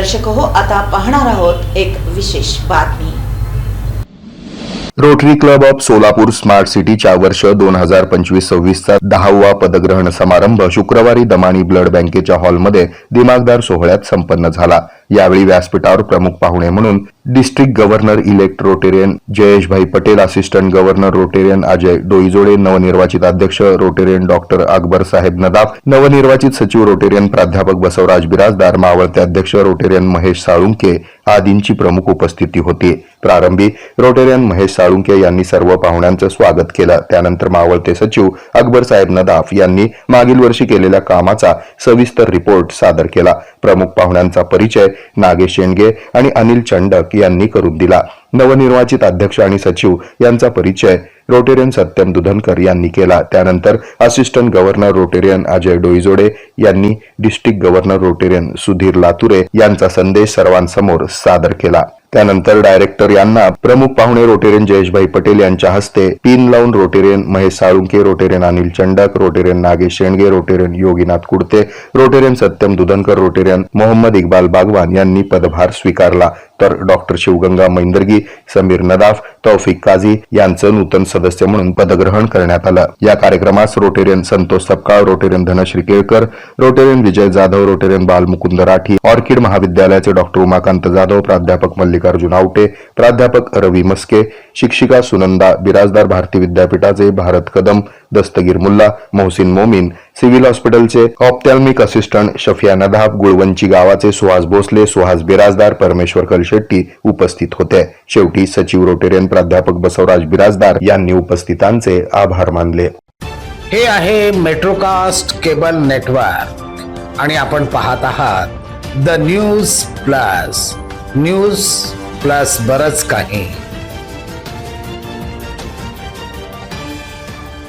दर्शक हो आता पाहणार आहोत एक विशेष बातमी. Rotary club of Solapur smart सिटीच्या वर्ष दोन हजार पंचवीस सव्वीसचा दहावा पदग्रहण समारंभ शुक्रवारी दमानी ब्लड बँकेच्या हॉलमध्ये दिमागदार सोहळ्यात संपन्न झाला. यावेळी व्यासपीठावर प्रमुख पाहुणे म्हणून district governor elect rotarian Jayeshbhai Patel assistant governor rotarian Ajay Doijode नवनिर्वाचित अध्यक्ष रोटेरियन डॉक्टर अकबर साहेब नदाफ नवनिर्वाचित सचिव रोटेरियन प्राध्यापक बसवराज बिराजदार मावळते अध्यक्ष रोटेरियन महेश साळुंके आदींची प्रमुख उपस्थिती होती. प्रारंभी रोटेरियन महेश साळुंके यांनी सर्व पाहुण्यांचं स्वागत केलं. त्यानंतर मावळते सचिव अकबर साहेब नदाफ यांनी मागील वर्षी केलेल्या कामाचा सविस्तर रिपोर्ट सादर केला. प्रमुख पाहुण्यांचा परिचय नागेश शेंडगे आणि अनिल चंडक यांनी करून दिला. नवनिर्वाचित अध्यक्ष आणि सचिव यांचा परिचय रोटेरियन सत्यम दुधनकर यांनी केला. त्यानंतर assistant governor Rotarian Ajay Doijode यांनी district governor Rotarian Sudhir Lature यांचा संदेश सर्वांसमोर सादर केला. त्यानंतर डायरेक्टर यांना प्रमुख पाहुणे रोटेरियन जयेशभाई पटेल यांच्या हस्ते पिन लावून rotarian Mahesh Salunke rotarian Anil Chandak rotarian Nagesh Shendge rotarian Yoginath Kudte rotarian Satyam Dudhankar rotarian Mohammad Iqbal Bagwan यांनी पदभार स्वीकारला. तर डॉक्टर शिवगंगा मैंदर्गी समीर नदाफ तौफिक काझी यांचं नूतन सदस्य म्हणून पदग्रहण करण्यात आलं. या कार्यक्रमास Rotarian Santosh Sapkal Rotarian Dhanashree Kelkar Rotarian Vijay Jadhav Rotarian Balmukund Rathi orchid महाविद्यालयाचे डॉक्टर उमाकांत जाधव प्राध्यापक मल्लिकार्जुन आवटे प्राध्यापक रवी मस्के शिक्षिका सुनंदा बिराजदार भारती विद्यापीठाचे भारत कदम दस्तगीर मुल्ला मोहसिन मोमीन सिव्हिल हॉस्पिटलचे ऑप्टॅल्मिक असिस्टंट शफिया नदाब गुळवंची गावाचे सुहास भोसले सुहास बिराजदार परमेश्वर कलशेट्टी उपस्थित होते. शेवटी सचिव रोटेरियन प्राध्यापक बसवराज बिराजदार यांनी उपस्थितांचे आभार मानले. हे आहे मेट्रोकास्ट केबल नेटवर्क. आणि आपण पाहत आहात the news plus. News plus बरच काही.